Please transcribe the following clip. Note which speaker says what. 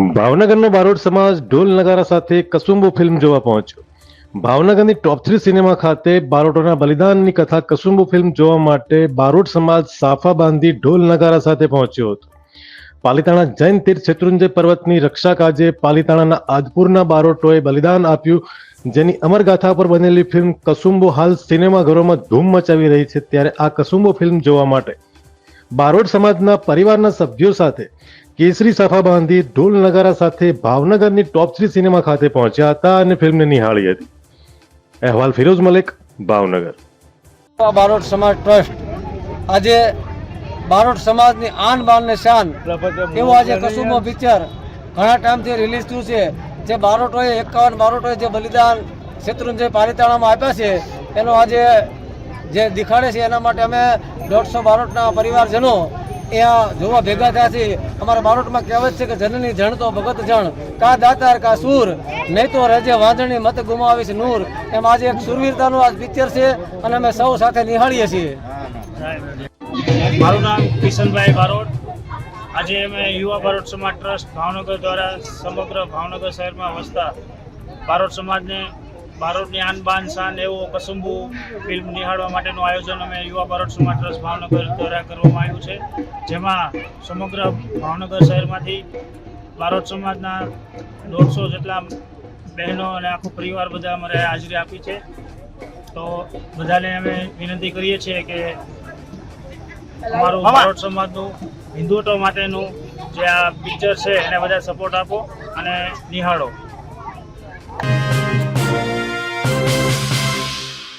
Speaker 1: ભાવનગરનો બારોટ સમાજ ઢોલ નગારા સાથે કસુંબો ફિલ્મ જોવા પહોંચ્યો. ભાવનગરની ટોપ થ્રી સિનેમા ખાતે બારોટોના બલિદાનની કથા કસુંબો ફિલ્મ જોવા માટે બારોટ સમાજ સાફા બાંધી ઢોલ નગારા સાથે પહોંચ્યો હતો. પાલિતાણા જૈન તીર્થ શત્રુંજય પર્વતની રક્ષા કાજે પાલિતાણાના આદપુરના બારોટોએ બલિદાન આપ્યું, જેની અમરગાથા પર બનેલી ફિલ્મ કસુંબો હાલ સિનેમાઘરોમાં ધૂમ મચાવી રહી છે, ત્યારે આ કસુંબો ફિલ્મ જોવા માટે બારોટ સમાજના પરિવારના સભ્યો સાથે કેસરી સાફા બાંધી ઢોલ નગારા સાથે ભાવનગરની ટોપ થ્રી સિનેમા ખાતે પહોંચ્યા હતા અને ફિલ્મને નિહાળી હતી. અહેવાલ ફિરોઝ મલિક, ભાવનગર.
Speaker 2: બારોટ સમાજ ટ્રસ્ટ. આજે બારોટ સમાજની આન બાન ને શાન. એવું આજે કસુમો પિક્ચર ઘણા ટાઈમથી રિલીઝ થયું છે. જે બારોટોએ, એકાવન બારોટોએ જે બલિદાન શત્રુંજય પારિતાણામાં આપ્યા છે, એનો આજે જે દેખાડે છે, એના માટે અમે દોઢસો બારોટના પરિવારજનો અહીંયા જોવા ભેગા થયા છે. અમારા બારોટમાં કહેવત છે કે જનની જણ તો ભગત જણ. કા દાતાર, કા સૂર. નહીં તો રજે વાંધણી મત ગુમાવી છે નૂર. એમ આજે એક સુરવીરતાનું આ પિક્ચર છે અને અમે સૌ સાથે નિહાળીએ છીએ.
Speaker 3: મારું નામ કિશનભાઈ બારોટ. આજે અમે યુવા બારોટ સમાજ ટ્રસ્ટ ભાવનગર દ્વારા સમગ્ર ભાવનગર શહેરમાં વસતા બારોટ સમાજને બારોટની આન બાન શાન એવો કસુંબુ ફિલ્મ નિહાળવા માટેનું આયોજન અમે યુવા બારોટ સમાજ ટ્રસ્ટ ભાવનગર દ્વારા કરવામાં આવ્યું છે. જેમાં સમગ્ર ભાવનગર શહેરમાંથી બારોટ સમાજના દોઢસો જેટલા બહેનો અને આખો પરિવાર બધા અમારે હાજરી આપી છે. તો બધાને અમે વિનંતી કરીએ છીએ કે અમારું બારોટ સમાજનું હિન્દુત્વ માટેનું જે આ પિક્ચર છે એને બધા સપોર્ટ આપો અને નિહાળો.